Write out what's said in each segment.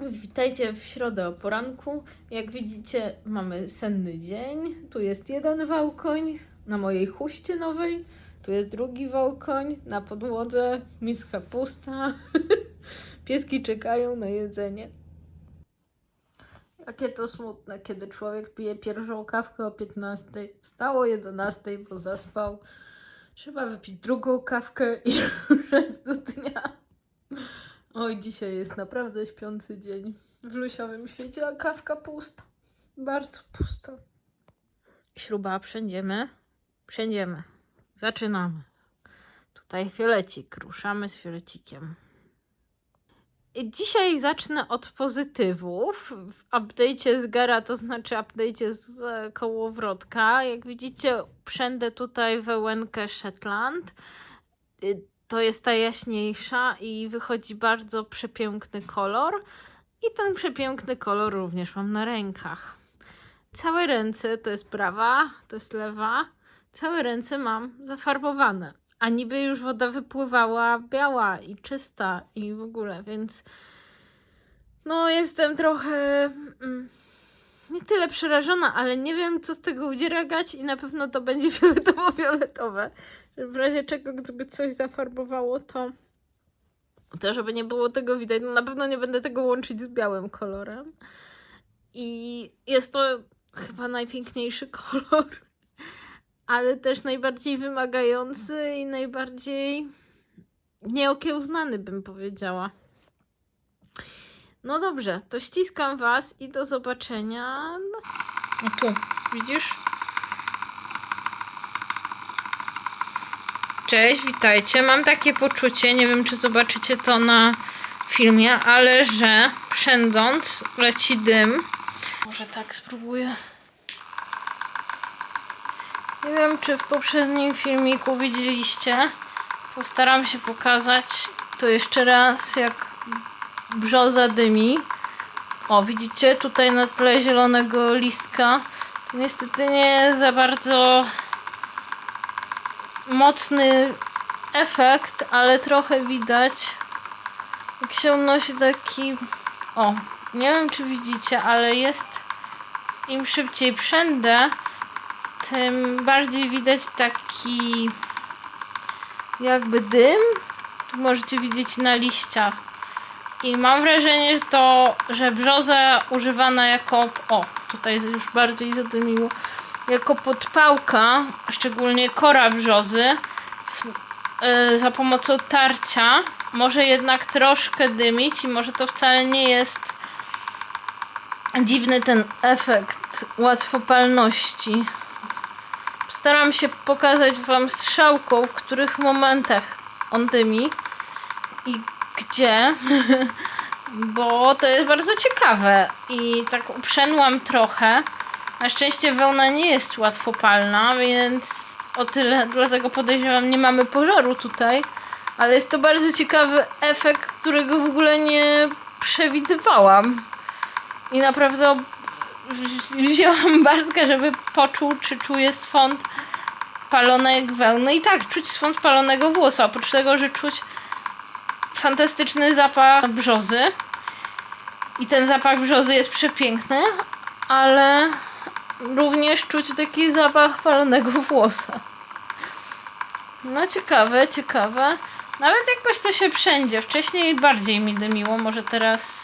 Witajcie w środę o poranku. Jak widzicie, mamy senny dzień. Tu jest jeden wałkoń na mojej huście nowej. Tu jest drugi wałkoń na podłodze, miska pusta. Pieski czekają na jedzenie. Jakie to smutne, kiedy człowiek pije pierwszą kawkę o 15, wstał o 11, bo zaspał. Trzeba wypić drugą kawkę i ruszać do dnia. Oj, dzisiaj jest naprawdę śpiący dzień w lusiowym świecie, a kawka pusta. Bardzo pusta. Śruba, przędziemy. Przędziemy. Zaczynamy. Tutaj fiolecik. Ruszamy z fiolecikiem. I Dzisiaj zacznę od pozytywów. W update'cie z Gara, to znaczy update'cie z e, kołowrotka. Jak widzicie, przędę tutaj wełenkę Shetland. To jest ta jaśniejsza i wychodzi bardzo przepiękny kolor. I ten przepiękny kolor również mam na rękach. Całe ręce to jest prawa, to jest lewa. Całe ręce mam zafarbowane. A niby już woda wypływała biała i czysta i w ogóle, więc no jestem trochę mm, nie tyle przerażona, ale nie wiem co z tego udzieragać i na pewno to będzie fioletowo-fioletowe. W razie czego, gdyby coś zafarbowało, to to żeby nie było tego widać, no na pewno nie będę tego łączyć z białym kolorem. I jest to chyba najpiękniejszy kolor, ale też najbardziej wymagający i najbardziej nieokiełznany, bym powiedziała. No dobrze, to ściskam Was i do zobaczenia. No, tu, widzisz? Cześć, witajcie. Mam takie poczucie, nie wiem czy zobaczycie to na filmie, ale że przędąc leci dym. Może tak spróbuję. Nie wiem czy w poprzednim filmiku widzieliście. Postaram się pokazać to jeszcze raz, jak brzoza dymi. O, widzicie tutaj na tle zielonego listka. To niestety nie za bardzo mocny efekt, ale trochę widać. Jak się unosi taki o, nie wiem czy widzicie, ale jest im szybciej przędę tym bardziej widać taki jakby dym. Tu możecie widzieć na liściach. I mam wrażenie, że to, że brzoza używana jako o, tutaj już bardziej zadymiło jako podpałka, szczególnie kora brzozy, e, za pomocą tarcia może jednak troszkę dymić i może to wcale nie jest dziwny ten efekt łatwopalności. Staram się pokazać Wam strzałką, w których momentach on dymi i gdzie, bo to jest bardzo ciekawe i tak uprzęłam trochę. Na szczęście wełna nie jest łatwopalna, więc o tyle, dlatego podejrzewam, nie mamy pożaru tutaj. Ale jest to bardzo ciekawy efekt, którego w ogóle nie przewidywałam. I naprawdę wzięłam Bartka, żeby poczuł, czy czuje swąd palonej wełny. I tak, czuć swąd palonego włosa. Oprócz tego, że czuć fantastyczny zapach brzozy. I ten zapach brzozy jest przepiękny, ale również czuć taki zapach palonego włosa. No ciekawe, ciekawe. Nawet jakoś to się przędzie. Wcześniej bardziej mi dymiło, może teraz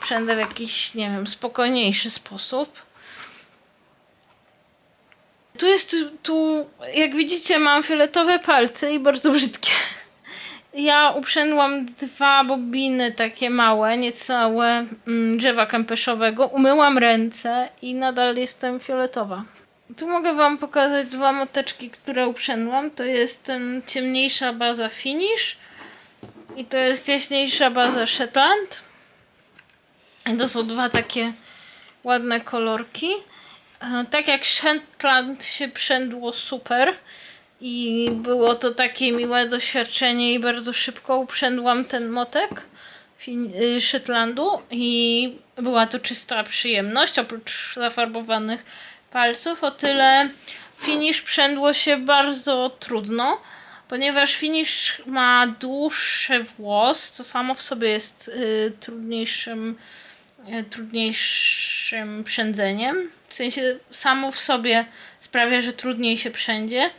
przędę w jakiś, nie wiem, spokojniejszy sposób. Tu jest, tu, tu jak widzicie, mam fioletowe palce i bardzo brzydkie. Ja uprzędłam dwa bobiny takie małe, niecałe mm, drzewa kępeszowego. Umyłam ręce i nadal jestem fioletowa. Tu mogę Wam pokazać dwa moteczki, które uprzędłam. To jest ten ciemniejsza baza Finish i to jest jaśniejsza baza Shetland. To są dwa takie ładne kolorki. E, Tak jak Shetland się przędło super i było to takie miłe doświadczenie i bardzo szybko uprzędłam ten motek y, Shetlandu i była to czysta przyjemność oprócz zafarbowanych palców o tyle finish przędło się bardzo trudno ponieważ finish ma dłuższy włos, co samo w sobie jest y, trudniejszym, y, trudniejszym przędzeniem. W sensie samo w sobie sprawia, że trudniej się przędzie.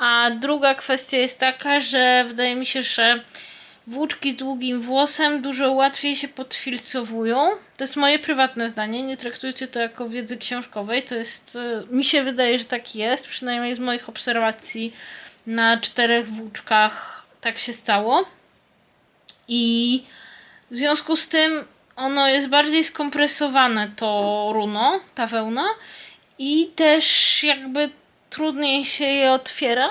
A druga kwestia jest taka, że wydaje mi się, że włóczki z długim włosem dużo łatwiej się podfilcowują. To jest moje prywatne zdanie, nie traktujcie to jako wiedzy książkowej. To jest, e, mi się wydaje, że tak jest, przynajmniej z moich obserwacji na czterech włóczkach tak się stało. I w związku z tym ono jest bardziej skompresowane, to runo, ta wełna, i też jakby trudniej się je otwiera.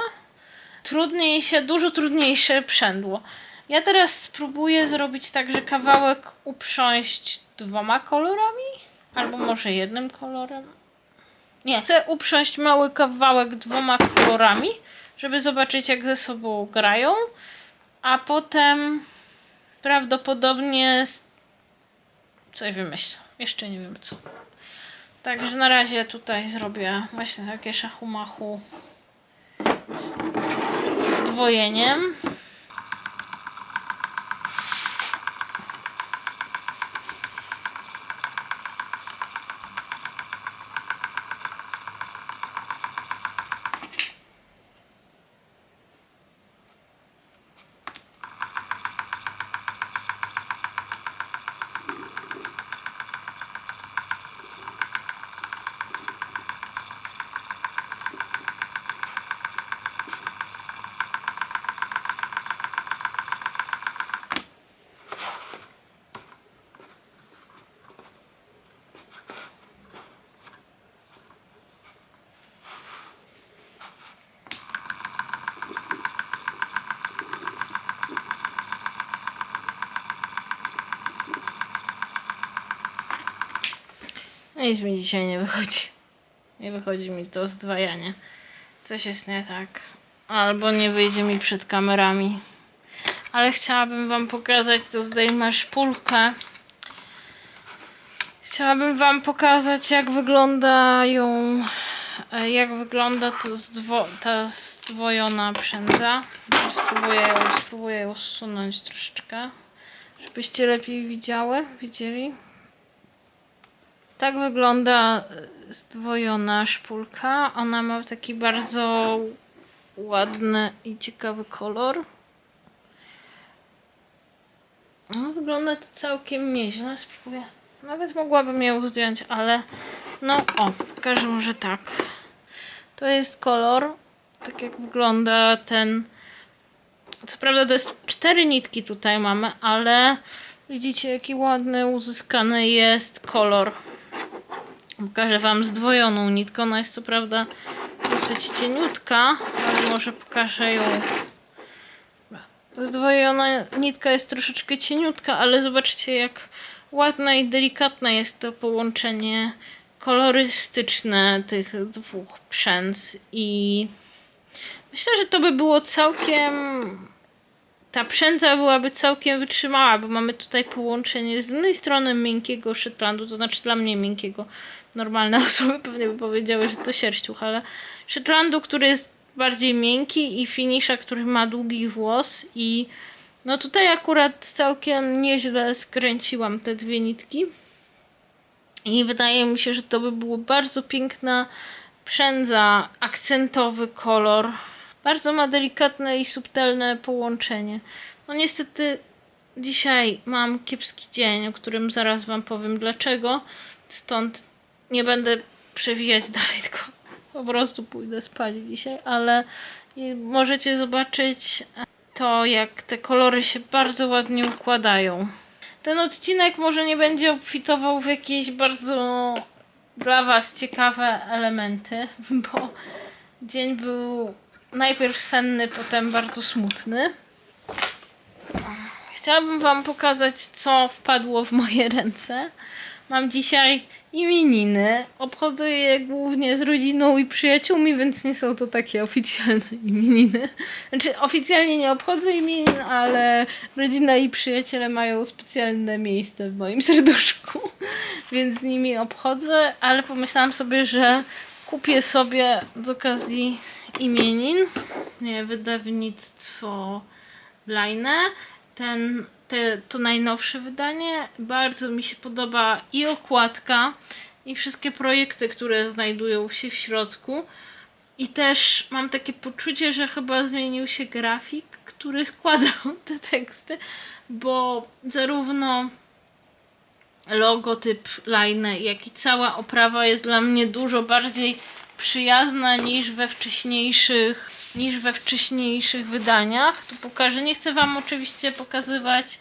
Trudniej się, dużo trudniejsze przędło. Ja teraz spróbuję zrobić tak, że kawałek uprząść dwoma kolorami, albo może jednym kolorem. Nie, chcę uprząść mały kawałek dwoma kolorami, żeby zobaczyć jak ze sobą grają, a potem prawdopodobnie coś wymyślę. Jeszcze nie wiem co. Także na razie tutaj zrobię właśnie takie szachumachu z, z dwojeniem. Nic mi dzisiaj nie wychodzi. Nie wychodzi mi to zdwajanie. Coś jest nie tak. Albo nie wyjdzie mi przed kamerami. Ale chciałabym wam pokazać, to zdejmę szpulkę. Chciałabym wam pokazać, jak wyglądają, e, jak wygląda to zdwo, ta zdwojona przędza. Spróbuję ją, spróbuję ją zsunąć troszeczkę, żebyście lepiej widziały, widzieli. Tak wygląda e, zdwojona szpulka. Ona ma taki bardzo ładny i ciekawy kolor. No, wygląda to całkiem nieźle. Spróbuję. Nawet mogłabym ją zdjąć, ale no o, pokażę może tak. To jest kolor. Tak jak wygląda ten. Co prawda to jest cztery nitki tutaj mamy, ale widzicie jaki ładny uzyskany jest kolor. Pokażę Wam zdwojoną nitkę. Ona jest co prawda dosyć cieniutka, ale może pokażę ją. Zdwojona nitka jest troszeczkę cieniutka, ale zobaczcie jak ładne i delikatne jest to połączenie kolorystyczne tych dwóch przędz i myślę, że to by było całkiem ta przędza byłaby całkiem wytrzymała, bo mamy tutaj połączenie z jednej strony miękkiego Shetlandu, to znaczy dla mnie miękkiego. Normalne osoby pewnie by powiedziały, że to sierściuch, ale Shetlandu, który jest bardziej miękki i Finisza, który ma długi włos i no tutaj akurat całkiem nieźle skręciłam te dwie nitki. I wydaje mi się, że to by było bardzo piękna przędza, akcentowy kolor. Bardzo ma delikatne i subtelne połączenie. No niestety dzisiaj mam kiepski dzień, o którym zaraz wam powiem dlaczego. Stąd nie będę przewijać dalej, tylko po prostu pójdę spać dzisiaj, ale możecie zobaczyć to, jak te kolory się bardzo ładnie układają. Ten odcinek może nie będzie obfitował w jakieś bardzo dla Was ciekawe elementy, bo dzień był najpierw senny, potem bardzo smutny. Chciałabym Wam pokazać, co wpadło w moje ręce. Mam dzisiaj imieniny. Obchodzę je głównie z rodziną i przyjaciółmi, więc nie są to takie oficjalne imieniny. Znaczy, oficjalnie nie obchodzę imienin, ale rodzina i przyjaciele mają specjalne miejsce w moim serduszku, więc z nimi obchodzę, ale pomyślałam sobie, że kupię sobie z okazji imienin świetnie wydawnictwo Line. Ten, te, to najnowsze wydanie. Bardzo mi się podoba i okładka, i wszystkie projekty, które znajdują się w środku. I też mam takie poczucie, że chyba zmienił się grafik, który składał te teksty, bo zarówno logotyp Line, jak i cała oprawa jest dla mnie dużo bardziej przyjazna niż we wcześniejszych niż we wcześniejszych wydaniach. Tu pokażę. Nie chcę wam oczywiście pokazywać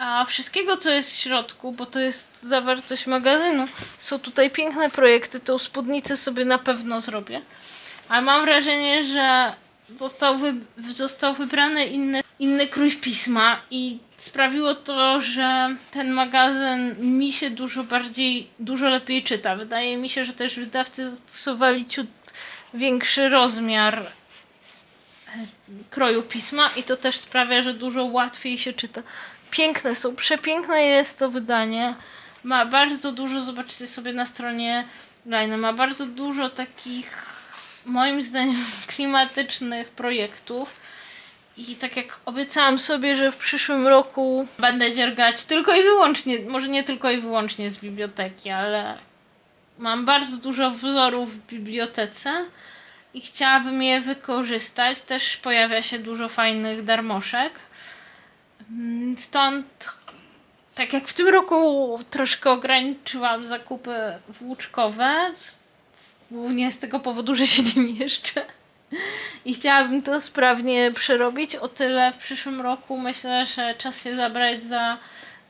a wszystkiego, co jest w środku, bo to jest zawartość magazynu. Są tutaj piękne projekty. Tą spódnicę sobie na pewno zrobię. Ale mam wrażenie, że został, wy, został wybrany inny, inny krój pisma i sprawiło to, że ten magazyn mi się dużo bardziej, dużo lepiej czyta. Wydaje mi się, że też wydawcy zastosowali ciut większy rozmiar kroju pisma i to też sprawia, że dużo łatwiej się czyta. Piękne są, przepiękne jest to wydanie. Ma bardzo dużo, zobaczcie sobie na stronie Line, ma bardzo dużo takich moim zdaniem klimatycznych projektów. I tak jak obiecałam sobie, że w przyszłym roku będę dziergać tylko i wyłącznie, może nie tylko i wyłącznie z biblioteki, ale mam bardzo dużo wzorów w bibliotece i chciałabym je wykorzystać. Też pojawia się dużo fajnych darmoszek. Mm, Stąd, tak jak w tym roku troszkę ograniczyłam zakupy włóczkowe, głównie z tego powodu, że się nie mieszczę. I chciałabym to sprawnie przerobić. O tyle w przyszłym roku myślę, że czas się zabrać za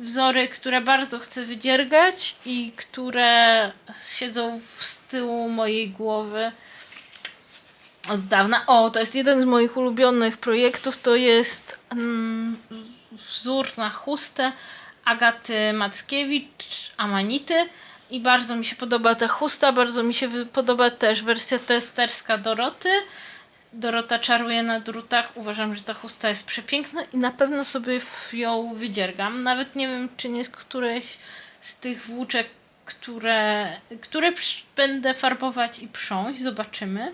wzory, które bardzo chcę wydziergać i które siedzą z tyłu mojej głowy od dawna. O, to jest jeden z moich ulubionych projektów. To jest mm, wzór na chustę Agaty Mackiewicz, Amanity. I bardzo mi się podoba ta chusta, bardzo mi się podoba też wersja testerska Doroty. Dorota czaruje na drutach. Uważam, że ta chusta jest przepiękna i na pewno sobie ją wydziergam. Nawet nie wiem, czy nie z którejś z tych włóczek, które, które będę farbować i prząść. Zobaczymy.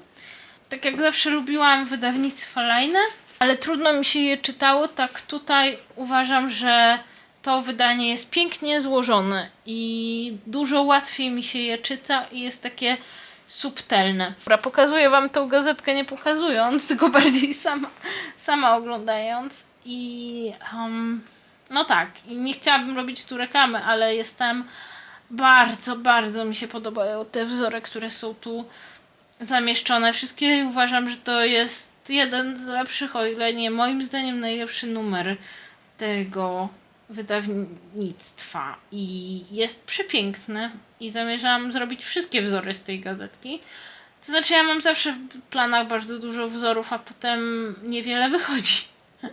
Tak jak zawsze lubiłam wydawnictwa Line, ale trudno mi się je czytało. Tak tutaj uważam, że to wydanie jest pięknie złożone i dużo łatwiej mi się je czyta i jest takie subtelne. Dobra, pokazuję wam tą gazetkę nie pokazując, tylko bardziej sama, sama oglądając i um, no tak, i nie chciałabym robić tu reklamy, ale jestem bardzo, bardzo mi się podobają te wzory, które są tu zamieszczone. Wszystkie uważam, że to jest jeden z lepszych, o ile nie moim zdaniem najlepszy numer tego wydawnictwa i jest przepiękny i zamierzam zrobić wszystkie wzory z tej gazetki. To znaczy ja mam zawsze w planach bardzo dużo wzorów, a potem niewiele wychodzi.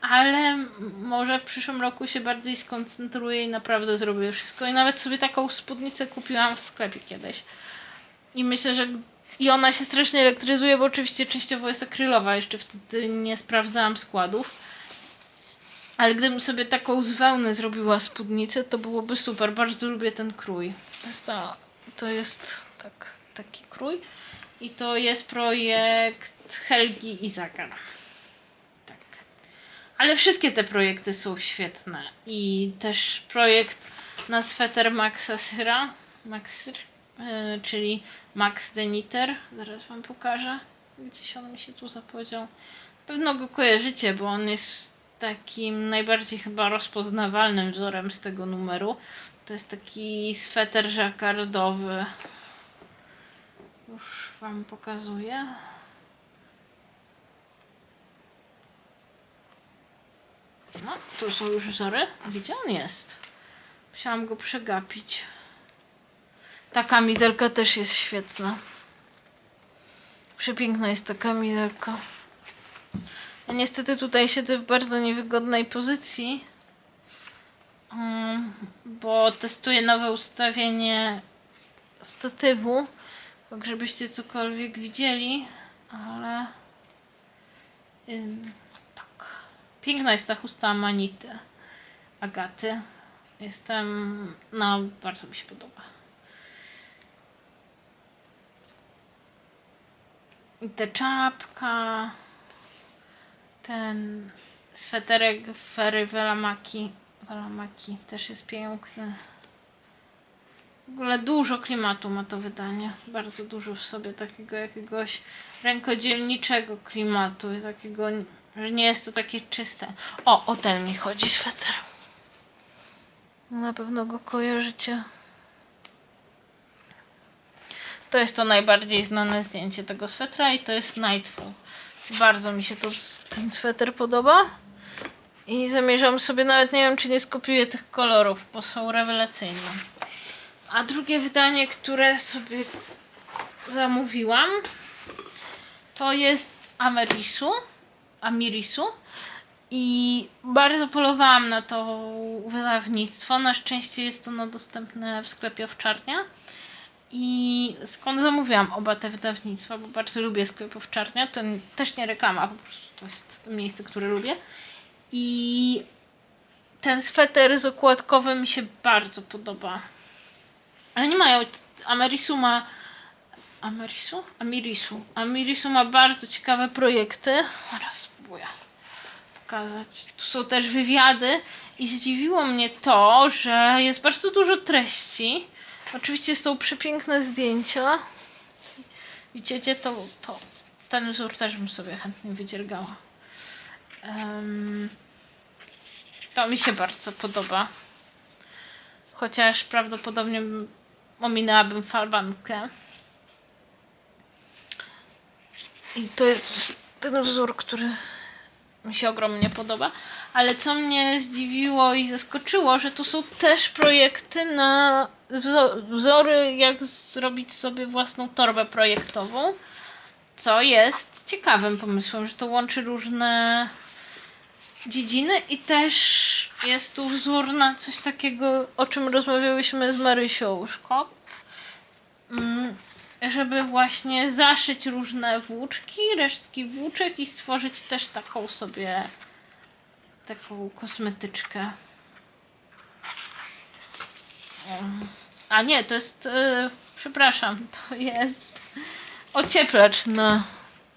Ale może w przyszłym roku się bardziej skoncentruję i naprawdę zrobię wszystko. I nawet sobie taką spódnicę kupiłam w sklepie kiedyś. I myślę, że i ona się strasznie elektryzuje, bo oczywiście częściowo jest akrylowa, jeszcze wtedy nie sprawdzałam składów. Ale gdybym sobie taką z wełny zrobiła spódnicę, to byłoby super. Bardzo lubię ten krój. To jest, tak, taki krój. I to jest projekt Helgi Izagar. Tak. Ale wszystkie te projekty są świetne. I też projekt na sweter Maxa Syra. Max Syr, yy, czyli Max Deniter. Zaraz wam pokażę. Gdzieś on mi się tu zapowiedział. Pewno go kojarzycie, bo on jest takim najbardziej chyba rozpoznawalnym wzorem z tego numeru. To jest taki sweter żakardowy. Już wam pokazuję. No, tu są już wzory. Gdzie on jest? Musiałam go przegapić. Ta kamizelka też jest świetna. Przepiękna jest ta kamizelka. Ja niestety tutaj siedzę w bardzo niewygodnej pozycji, mm, bo testuję nowe ustawienie statywu, tak żebyście cokolwiek widzieli, ale tak. Piękna jest ta chusta Manity Agaty. Jestem, no bardzo mi się podoba. I czapka. Ten sweterek Fery Velamaki. Velamaki też jest piękny. W ogóle dużo klimatu ma to wydanie. Bardzo dużo w sobie takiego jakiegoś rękodzielniczego klimatu. i Takiego, że nie jest to takie czyste. O, o ten mi chodzi sweter. Na pewno go kojarzycie. To jest to najbardziej znane zdjęcie tego swetra i to jest Nightfall. Bardzo mi się to, ten sweter podoba. I zamierzam sobie, nawet nie wiem czy nie skopiuję tych kolorów, bo są rewelacyjne. A drugie wydanie, które sobie zamówiłam, to jest Amerisu. Amirisu. I bardzo polowałam na to wydawnictwo. Na szczęście jest ono dostępne w sklepie Owczarnia. I skąd zamówiłam oba te wydawnictwa, bo bardzo lubię sklep Owczarnia. To też nie reklama, po prostu to jest miejsce, które lubię. I ten sweter z okładkowym mi się bardzo podoba. Nie mają. Amerisu ma. Amerisu? Amirisu. Amirisu ma bardzo ciekawe projekty. Teraz spróbuję pokazać. Tu są też wywiady i zdziwiło mnie to, że jest bardzo dużo treści. Oczywiście są przepiękne zdjęcia. Widzicie, to, to ten wzór też bym sobie chętnie wydziergała. Em, to mi się bardzo podoba. Chociaż prawdopodobnie bym- ominęłabym falbankę. I to jest ten wzór, który mi się ogromnie podoba. Ale co mnie zdziwiło i zaskoczyło, że tu są też projekty na wzory, jak zrobić sobie własną torbę projektową. Co jest ciekawym pomysłem, że to łączy różne dziedziny i też jest tu wzór na coś takiego, o czym rozmawiałyśmy z Marysią Szkop. Mm, żeby właśnie zaszyć różne włóczki, resztki włóczek i stworzyć też taką sobie taką kosmetyczkę. Um, A nie, to jest, e, przepraszam, to jest ocieplacz na,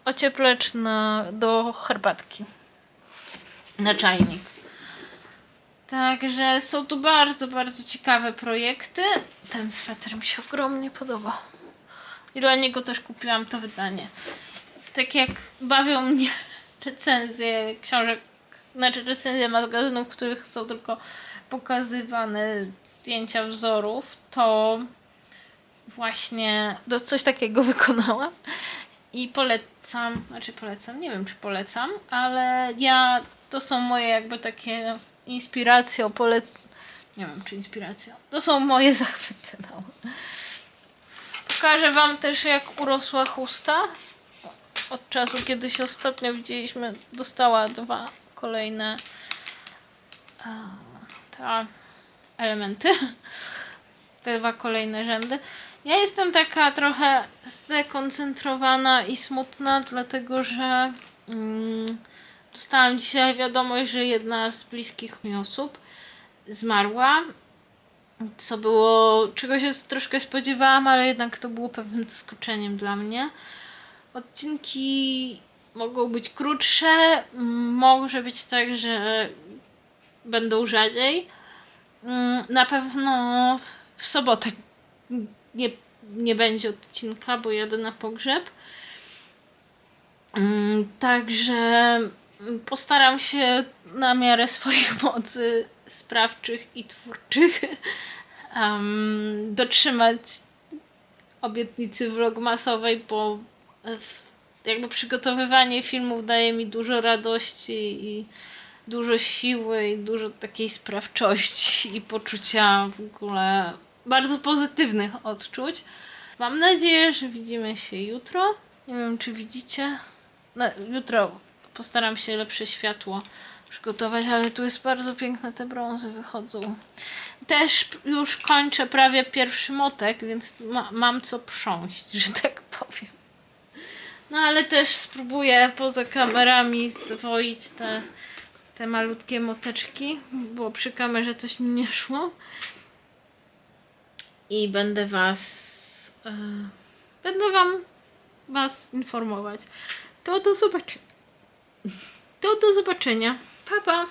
ocieplacz na, do herbatki. Na czajnik. Także są tu bardzo, bardzo ciekawe projekty. Ten sweter mi się ogromnie podoba. I dla niego też kupiłam to wydanie. Tak jak bawią mnie recenzje książek, znaczy recenzje magazynów, w których są tylko pokazywane zdjęcia wzorów, to właśnie do coś takiego wykonałam i polecam, znaczy polecam, nie wiem czy polecam, ale ja, to są moje jakby takie inspiracje, polec... nie wiem czy inspiracja, to są moje zachwyty małe. Pokażę wam też jak urosła chusta. Od czasu, kiedy się ostatnio widzieliśmy, dostała dwa kolejne te elementy. Te dwa kolejne rzędy. Ja jestem taka trochę zdekoncentrowana i smutna, dlatego że mm, dostałam dzisiaj wiadomość, że jedna z bliskich mi osób zmarła co było, czego się troszkę spodziewałam, ale jednak to było pewnym zaskoczeniem dla mnie. Odcinki mogą być krótsze, może być tak, że będą rzadziej. Mm, Na pewno w sobotę nie, nie będzie odcinka, bo jadę na pogrzeb. Mm, Także postaram się na miarę swoich mocy sprawczych i twórczych em, dotrzymać obietnicy vlogmasowej, bo e, jakby przygotowywanie filmów daje mi dużo radości i dużo siły i dużo takiej sprawczości i poczucia w ogóle bardzo pozytywnych odczuć. Mam nadzieję, że widzimy się jutro. Nie wiem, czy widzicie. No, jutro postaram się lepsze światło przygotować, ale tu jest bardzo piękne, te brązy wychodzą. Też już kończę prawie pierwszy motek, więc ma, mam co prząść, że tak powiem. No ale też spróbuję poza kamerami zdwoić te, te malutkie moteczki, bo przy kamerze coś mi nie szło. I będę was. E, będę wam was informować. To do zobaczenia. To do zobaczenia. Pa, pa.